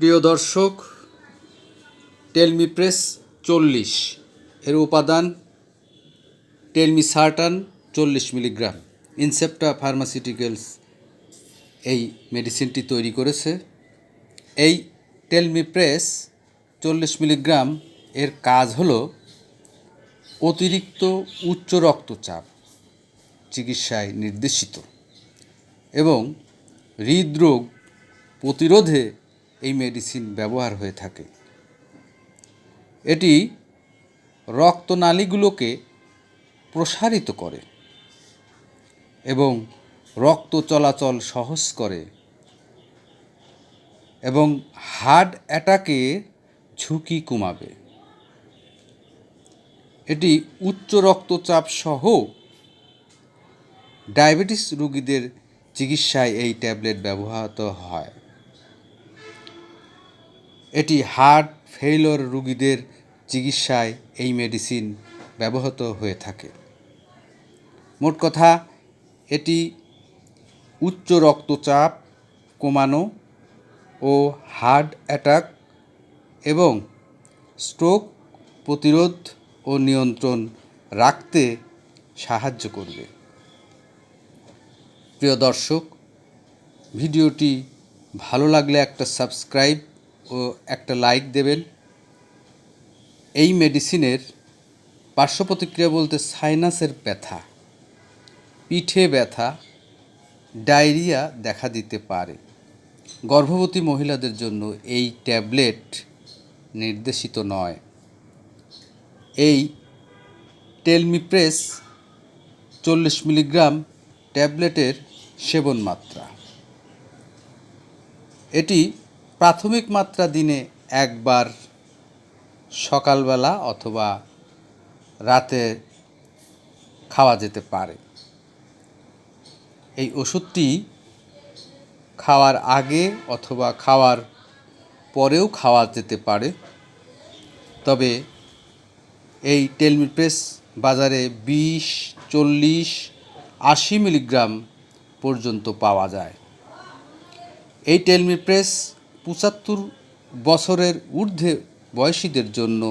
প্রিয় দর্শক tell me press চল্লিশ। এর উপাদান টেলমি সার্টান চল্লিশ মিলিগ্রাম। ইনসেপ্টা ফার্মাসিউটিক্যালস এই মেডিসিনটি তৈরি করেছে। এই টেলমি প্রেস চল্লিশ মিলিগ্রাম এর কাজ হলো অতিরিক্ত উচ্চ রক্তচাপ চিকিৎসায় নির্দেশিত এবং হৃদরোগ প্রতিরোধে এই মেডিসিন ব্যবহার হয়ে থাকে। এটি রক্তনালীগুলোকে প্রসারিত করে এবং রক্ত চলাচল সহজ করে এবং হার্ট অ্যাটাকে ঝুঁকি কমাবে। এটি উচ্চ রক্তচাপ সহ ডায়াবেটিস রোগীদের চিকিৎসায় এই ট্যাবলেট ব্যবহৃত হয়। এটি হার্ট ফেইলর রোগীদের চিকিৎসায় এই মেডিসিন ব্যবহৃত হয়ে থাকে। মোট কথা, এটি উচ্চ রক্তচাপ কমানো ও হার্ট অ্যাটাক এবং স্ট্রোক প্রতিরোধ ও নিয়ন্ত্রণ রাখতে সাহায্য করবে। প্রিয় দর্শক, ভিডিওটি ভালো লাগলে একটা সাবস্ক্রাইব ও একটা লাইক দেবেন। এই মেডিসিনের পার্শ্ব প্রতিক্রিয়া বলতে সাইনাসের ব্যথা, পিঠে ব্যথা ডায়রিয়া দেখা দিতে পারে। গর্ভবতী মহিলাদের জন্য এই ট্যাবলেট নির্দেশিত নয়। এই টেলমিপ্রেস চল্লিশ মিলিগ্রাম ট্যাবলেটের সেবন মাত্রা এটি প্রাথমিক মাত্রা দিনে একবার সকালবেলা অথবা রাতে খাওয়া যেতে পারে। এই ওষুধটি খাওয়ার আগে অথবা খাওয়ার পরেও খাওয়া যেতে পারে। তবে এই টেলমিপ্রেস বাজারে বিশ, চল্লিশ, আশি মিলিগ্রাম পর্যন্ত পাওয়া যায়। এই টেলমিপ্রেস পঁচাত্তর বছরের ঊর্ধ্বে বয়সীদের জন্য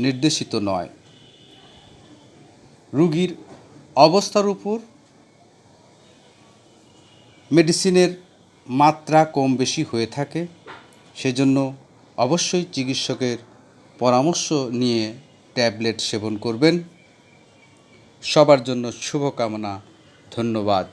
নির্দেশিত নয়। রুগীর অবস্থার উপর মেডিসিনের মাত্রা কম বেশি হয়ে থাকে, সেজন্য অবশ্যই চিকিৎসকের পরামর্শ নিয়ে ট্যাবলেট সেবন করবেন। সবার জন্য শুভকামনা, ধন্যবাদ।